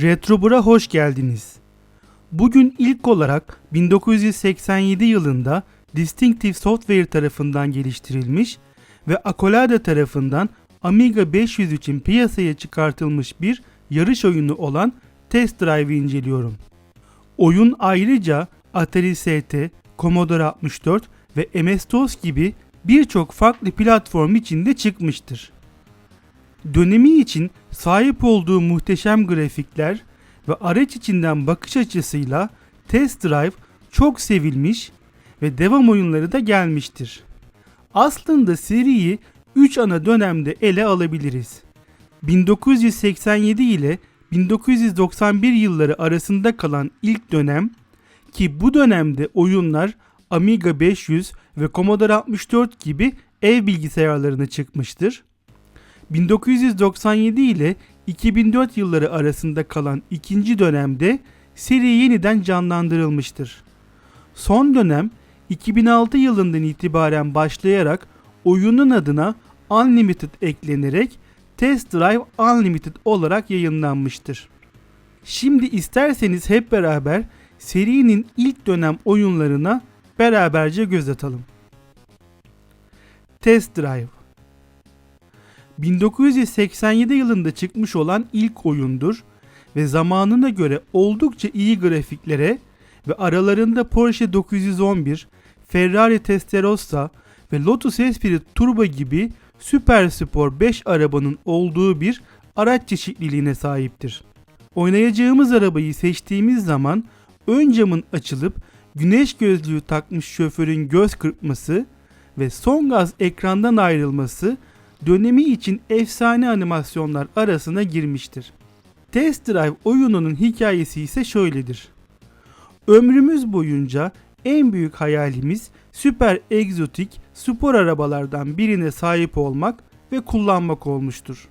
Retrobur'a hoş geldiniz. Bugün ilk olarak 1987 yılında Distinctive Software tarafından geliştirilmiş ve Accolade tarafından Amiga 500 için piyasaya çıkartılmış bir yarış oyunu olan Test Drive'i inceliyorum. Oyun ayrıca Atari ST, Commodore 64 ve MS-DOS gibi birçok farklı platform içinde çıkmıştır. Dönemi için sahip olduğu muhteşem grafikler ve araç içinden bakış açısıyla Test Drive çok sevilmiş ve devam oyunları da gelmiştir. Aslında seriyi 3 ana dönemde ele alabiliriz. 1987 ile 1991 yılları arasında kalan ilk dönem ki bu dönemde oyunlar Amiga 500 ve Commodore 64 gibi ev bilgisayarlarına çıkmıştır. 1997 ile 2004 yılları arasında kalan ikinci dönemde seri yeniden canlandırılmıştır. Son dönem 2006 yılından itibaren başlayarak oyunun adına Unlimited eklenerek Test Drive Unlimited olarak yayınlanmıştır. Şimdi isterseniz hep beraber serinin ilk dönem oyunlarına beraberce göz atalım. Test Drive 1987 yılında çıkmış olan ilk oyundur ve zamanına göre oldukça iyi grafiklere ve aralarında Porsche 911, Ferrari Testarossa ve Lotus Esprit Turbo gibi süper spor 5 arabanın olduğu bir araç çeşitliliğine sahiptir. Oynayacağımız arabayı seçtiğimiz zaman ön camın açılıp güneş gözlüğü takmış şoförün göz kırpması ve son gaz ekrandan ayrılması dönemi için efsane animasyonlar arasına girmiştir. Test Drive oyununun hikayesi ise şöyledir. Ömrümüz boyunca en büyük hayalimiz süper egzotik spor arabalardan birine sahip olmak ve kullanmak olmuştur.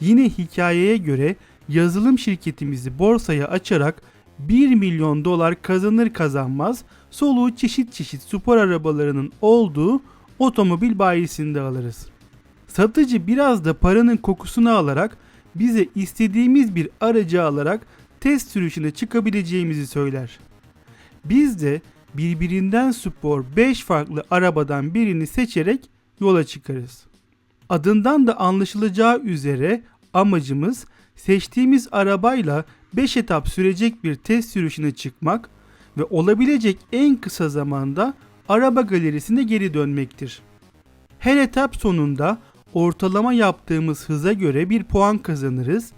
Yine hikayeye göre yazılım şirketimizi borsaya açarak 1 milyon dolar kazanır kazanmaz soluğu çeşit çeşit spor arabalarının olduğu otomobil bayisinde alırız. Satıcı biraz da paranın kokusunu alarak bize istediğimiz bir aracı alarak test sürüşüne çıkabileceğimizi söyler. Biz de birbirinden spor 5 farklı arabadan birini seçerek yola çıkarız. Adından da anlaşılacağı üzere amacımız seçtiğimiz arabayla 5 etap sürecek bir test sürüşüne çıkmak ve olabilecek en kısa zamanda araba galerisine geri dönmektir. Her etap sonunda ortalama yaptığımız hıza göre bir puan kazanırız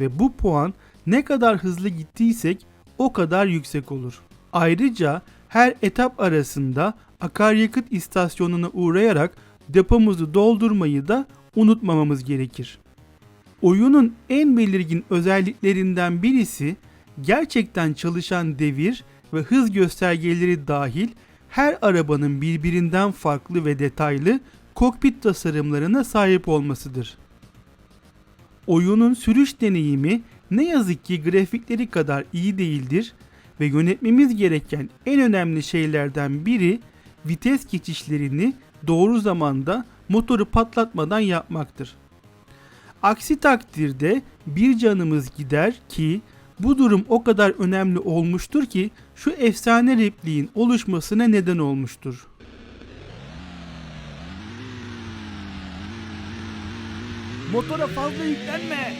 ve bu puan ne kadar hızlı gittiysek o kadar yüksek olur. Ayrıca her etap arasında akaryakıt istasyonuna uğrayarak depomuzu doldurmayı da unutmamamız gerekir. Oyunun en belirgin özelliklerinden birisi gerçekten çalışan devir ve hız göstergeleri dahil her arabanın birbirinden farklı ve detaylı kokpit tasarımlarına sahip olmasıdır. Oyunun sürüş deneyimi ne yazık ki grafikleri kadar iyi değildir ve yönetmemiz gereken en önemli şeylerden biri vites geçişlerini doğru zamanda motoru patlatmadan yapmaktır. Aksi takdirde bir canımız gider ki bu durum o kadar önemli olmuştur ki şu efsane repliğin oluşmasına neden olmuştur. Motora fazla yüklenme.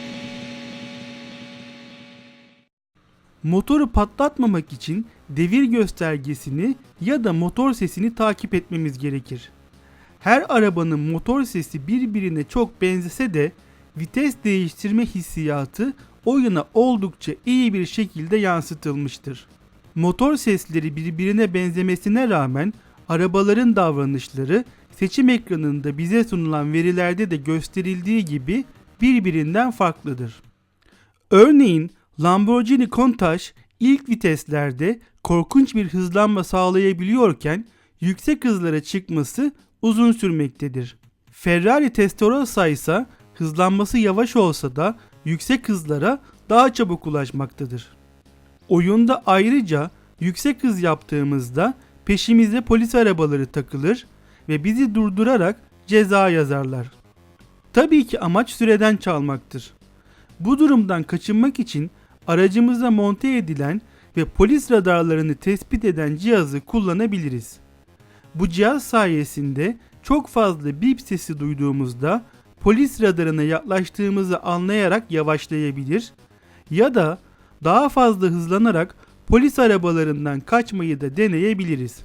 Motoru patlatmamak için devir göstergesini ya da motor sesini takip etmemiz gerekir. Her arabanın motor sesi birbirine çok benzese de vites değiştirme hissiyatı oyuna oldukça iyi bir şekilde yansıtılmıştır. Motor sesleri birbirine benzemesine rağmen arabaların davranışları seçim ekranında bize sunulan verilerde de gösterildiği gibi birbirinden farklıdır. Örneğin Lamborghini Countach ilk viteslerde korkunç bir hızlanma sağlayabiliyorken yüksek hızlara çıkması uzun sürmektedir. Ferrari Testarossa ise hızlanması yavaş olsa da yüksek hızlara daha çabuk ulaşmaktadır. Oyunda ayrıca yüksek hız yaptığımızda peşimize polis arabaları takılır ve bizi durdurarak ceza yazarlar. Tabii ki amaç süreden çalmaktır. Bu durumdan kaçınmak için aracımıza monte edilen ve polis radarlarını tespit eden cihazı kullanabiliriz. Bu cihaz sayesinde çok fazla bip sesi duyduğumuzda polis radarına yaklaştığımızı anlayarak yavaşlayabilir ya da daha fazla hızlanarak polis arabalarından kaçmayı da deneyebiliriz.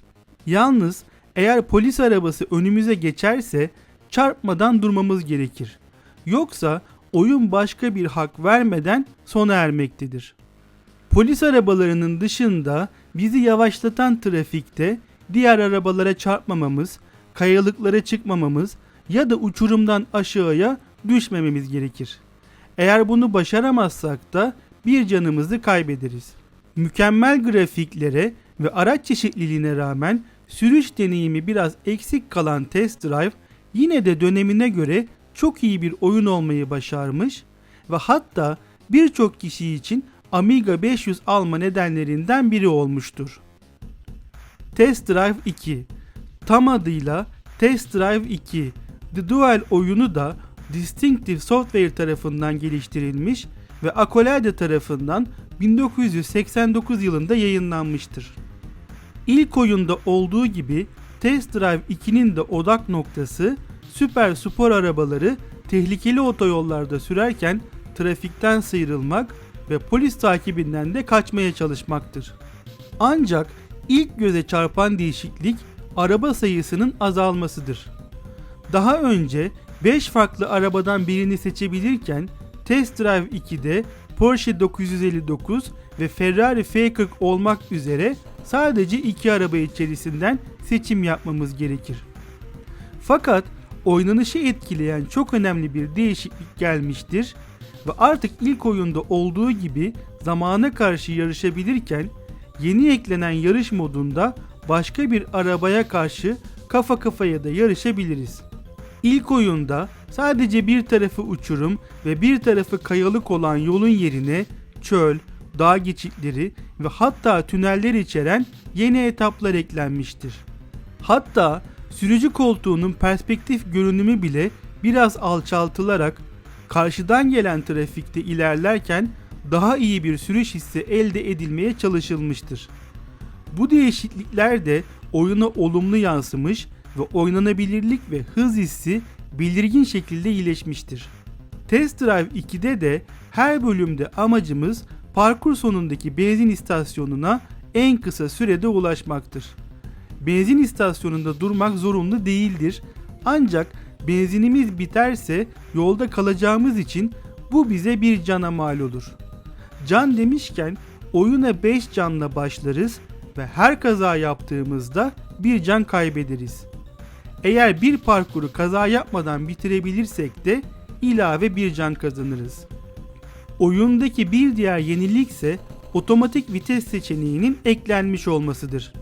Yalnız eğer polis arabası önümüze geçerse çarpmadan durmamız gerekir. Yoksa oyun başka bir hak vermeden sona ermektedir. Polis arabalarının dışında bizi yavaşlatan trafikte diğer arabalara çarpmamamız, kayalıklara çıkmamamız ya da uçurumdan aşağıya düşmememiz gerekir. Eğer bunu başaramazsak da bir canımızı kaybederiz. Mükemmel grafiklere ve araç çeşitliliğine rağmen sürüş deneyimi biraz eksik kalan Test Drive yine de dönemine göre çok iyi bir oyun olmayı başarmış ve hatta birçok kişi için Amiga 500 alma nedenlerinden biri olmuştur. Test Drive 2 Tam adıyla Test Drive 2 The Duel oyunu da Distinctive Software tarafından geliştirilmiş ve Accolade tarafından 1989 yılında yayınlanmıştır. İlk oyunda olduğu gibi Test Drive 2'nin de odak noktası süper spor arabaları tehlikeli otoyollarda sürerken trafikten sıyrılmak ve polis takibinden de kaçmaya çalışmaktır. Ancak ilk göze çarpan değişiklik araba sayısının azalmasıdır. Daha önce 5 farklı arabadan birini seçebilirken Test Drive 2'de Porsche 959 ve Ferrari F40 olmak üzere sadece iki araba içerisinden seçim yapmamız gerekir. Fakat oynanışı etkileyen çok önemli bir değişiklik gelmiştir ve artık ilk oyunda olduğu gibi zamana karşı yarışabilirken yeni eklenen yarış modunda başka bir arabaya karşı kafa kafaya da yarışabiliriz. İlk oyunda sadece bir tarafı uçurum ve bir tarafı kayalık olan yolun yerine çöl, dağ geçitleri ve hatta tüneller içeren yeni etaplar eklenmiştir. Hatta sürücü koltuğunun perspektif görünümü bile biraz alçaltılarak karşıdan gelen trafikte ilerlerken daha iyi bir sürüş hissi elde edilmeye çalışılmıştır. Bu değişiklikler de oyuna olumlu yansımış ve oynanabilirlik ve hız hissi belirgin şekilde iyileşmiştir. Test Drive 2'de de her bölümde amacımız parkur sonundaki benzin istasyonuna en kısa sürede ulaşmaktır. Benzin istasyonunda durmak zorunlu değildir. Ancak benzinimiz biterse yolda kalacağımız için bu bize bir cana mal olur. Can demişken oyuna 5 canla başlarız ve her kaza yaptığımızda bir can kaybederiz. Eğer bir parkuru kaza yapmadan bitirebilirsek de ilave bir can kazanırız. Oyundaki bir diğer yenilik ise otomatik vites seçeneğinin eklenmiş olmasıdır.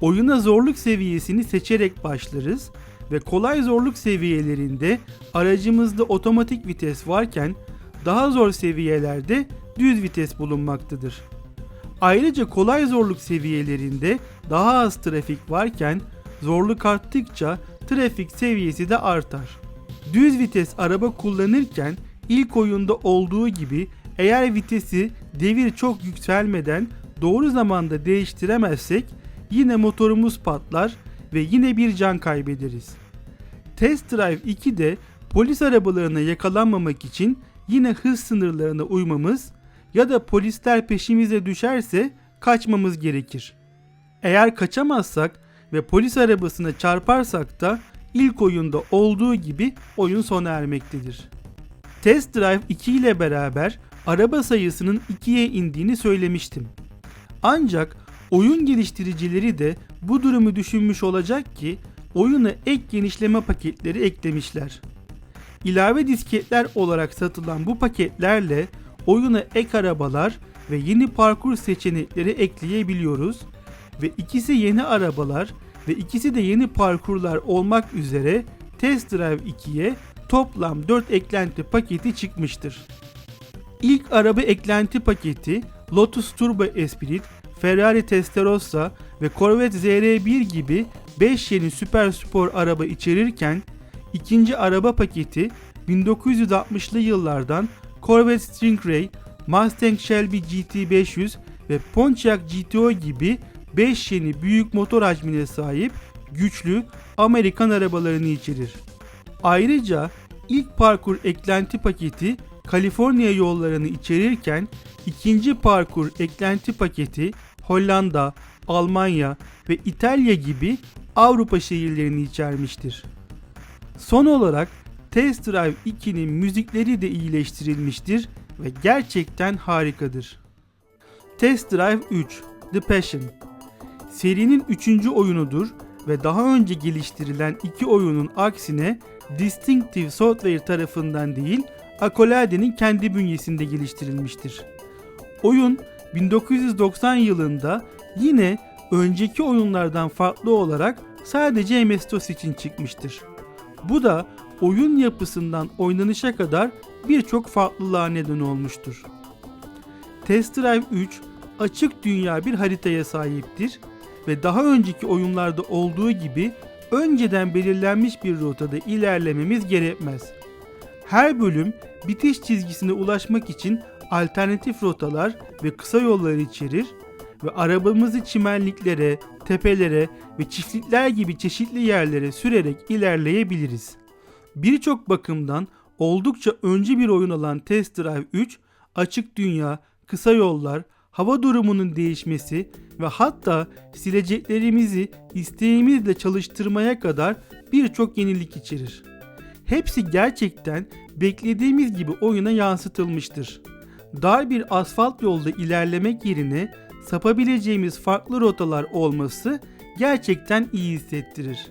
Oyuna zorluk seviyesini seçerek başlarız ve kolay zorluk seviyelerinde aracımızda otomatik vites varken daha zor seviyelerde düz vites bulunmaktadır. Ayrıca kolay zorluk seviyelerinde daha az trafik varken zorluk arttıkça trafik seviyesi de artar. Düz vites araba kullanırken ilk oyunda olduğu gibi eğer vitesi devir çok yükselmeden doğru zamanda değiştiremezsek yine motorumuz patlar ve yine bir can kaybederiz. Test Drive 2'de polis arabalarına yakalanmamak için yine hız sınırlarına uymamız ya da polisler peşimize düşerse kaçmamız gerekir. Eğer kaçamazsak ve polis arabasına çarparsak da ilk oyunda olduğu gibi oyun sona ermektedir. Test Drive 2 ile beraber araba sayısının 2'ye indiğini söylemiştim. Ancak oyun geliştiricileri de bu durumu düşünmüş olacak ki oyuna ek genişleme paketleri eklemişler. İlave disketler olarak satılan bu paketlerle oyuna ek arabalar ve yeni parkur seçenekleri ekleyebiliyoruz ve ikisi yeni arabalar ve ikisi de yeni parkurlar olmak üzere Test Drive 2'ye toplam 4 eklenti paketi çıkmıştır. İlk araba eklenti paketi Lotus Turbo Esprit, Ferrari Testarossa ve Corvette ZR1 gibi 5 yeni süper spor araba içerirken ikinci araba paketi 1960'lı yıllardan Corvette Stingray, Mustang Shelby GT500 ve Pontiac GTO gibi 5 yeni büyük motor hacmine sahip güçlü Amerikan arabalarını içerir. Ayrıca ilk parkur eklenti paketi Kaliforniya yollarını içerirken ikinci parkur eklenti paketi Hollanda, Almanya ve İtalya gibi Avrupa şehirlerini içermiştir. Son olarak Test Drive 2'nin müzikleri de iyileştirilmiştir ve gerçekten harikadır. Test Drive 3 The Passion serinin 3. oyunudur ve daha önce geliştirilen iki oyunun aksine Distinctive Software tarafından değil, Acolade'nin kendi bünyesinde geliştirilmiştir. Oyun 1990 yılında yine önceki oyunlardan farklı olarak sadece MS-DOS için çıkmıştır. Bu da oyun yapısından oynanışa kadar birçok farklılığa neden olmuştur. Test Drive 3 açık dünya bir haritaya sahiptir ve daha önceki oyunlarda olduğu gibi önceden belirlenmiş bir rotada ilerlememiz gerekmez. Her bölüm bitiş çizgisine ulaşmak için alternatif rotalar ve kısa yollar içerir ve arabamızı çimenliklere, tepelere ve çiftlikler gibi çeşitli yerlere sürerek ilerleyebiliriz. Birçok bakımdan oldukça önce bir oyun olan Test Drive 3, açık dünya, kısa yollar, hava durumunun değişmesi ve hatta sileceklerimizi isteğimizle çalıştırmaya kadar birçok yenilik içerir. Hepsi gerçekten beklediğimiz gibi oyuna yansıtılmıştır. Dar bir asfalt yolda ilerlemek yerine sapabileceğimiz farklı rotalar olması gerçekten iyi hissettirir.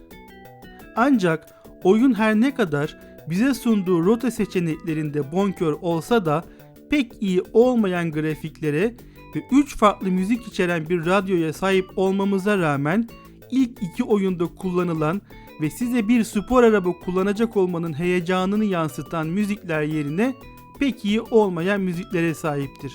Ancak oyun her ne kadar bize sunduğu rota seçeneklerinde bonkör olsa da pek iyi olmayan grafiklere ve 3 farklı müzik içeren bir radyoya sahip olmamıza rağmen ilk iki oyunda kullanılan ve size bir spor araba kullanacak olmanın heyecanını yansıtan müzikler yerine pek iyi olmayan müziklere sahiptir.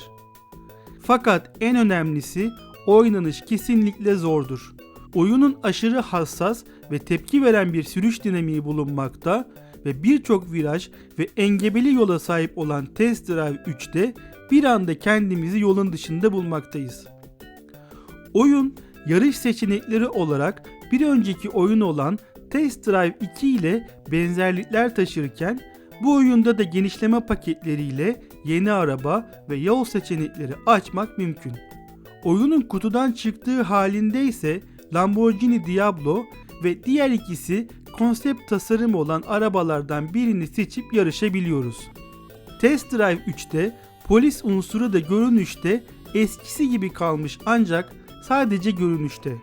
Fakat en önemlisi oynanış kesinlikle zordur. Oyunun aşırı hassas ve tepki veren bir sürüş dinamiği bulunmakta ve birçok viraj ve engebeli yola sahip olan Test Drive 3'te bir anda kendimizi yolun dışında bulmaktayız. Oyun yarış seçenekleri olarak bir önceki oyun olan Test Drive 2 ile benzerlikler taşırken bu oyunda da genişleme paketleriyle yeni araba ve yol seçenekleri açmak mümkün. Oyunun kutudan çıktığı halinde ise Lamborghini Diablo ve diğer ikisi konsept tasarım olan arabalardan birini seçip yarışabiliyoruz. Test Drive 3'te polis unsuru da görünüşte eskisi gibi kalmış ancak sadece görünüşte.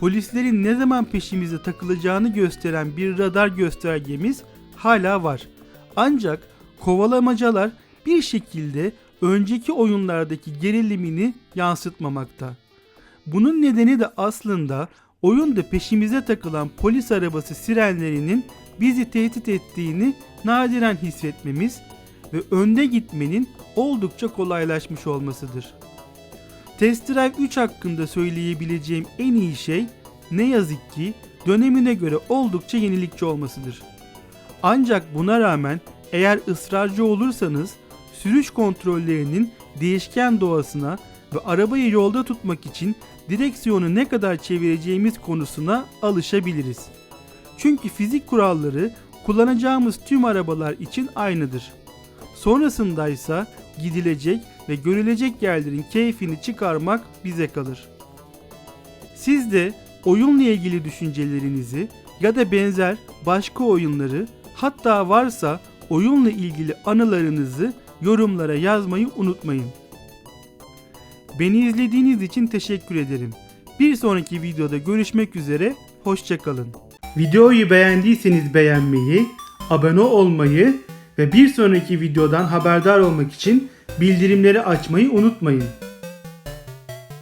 Polislerin ne zaman peşimize takılacağını gösteren bir radar göstergemiz hala var. Ancak kovalamacalar bir şekilde önceki oyunlardaki gerilimini yansıtmamakta. Bunun nedeni de aslında oyunda peşimize takılan polis arabası sirenlerinin bizi tehdit ettiğini nadiren hissetmemiz ve önde gitmenin oldukça kolaylaşmış olmasıdır. Test Drive 3 hakkında söyleyebileceğim en iyi şey ne yazık ki dönemine göre oldukça yenilikçi olmasıdır. Ancak buna rağmen eğer ısrarcı olursanız sürüş kontrollerinin değişken doğasına ve arabayı yolda tutmak için direksiyonu ne kadar çevireceğimiz konusuna alışabiliriz. Çünkü fizik kuralları kullanacağımız tüm arabalar için aynıdır. Sonrasındaysa gidilecek ve görülecek yerlerin keyfini çıkarmak bize kalır. Siz de oyunla ilgili düşüncelerinizi ya da benzer başka oyunları hatta varsa oyunla ilgili anılarınızı yorumlara yazmayı unutmayın. Beni izlediğiniz için teşekkür ederim. Bir sonraki videoda görüşmek üzere, hoşçakalın. Videoyu beğendiyseniz beğenmeyi, abone olmayı ve bir sonraki videodan haberdar olmak için bildirimleri açmayı unutmayın.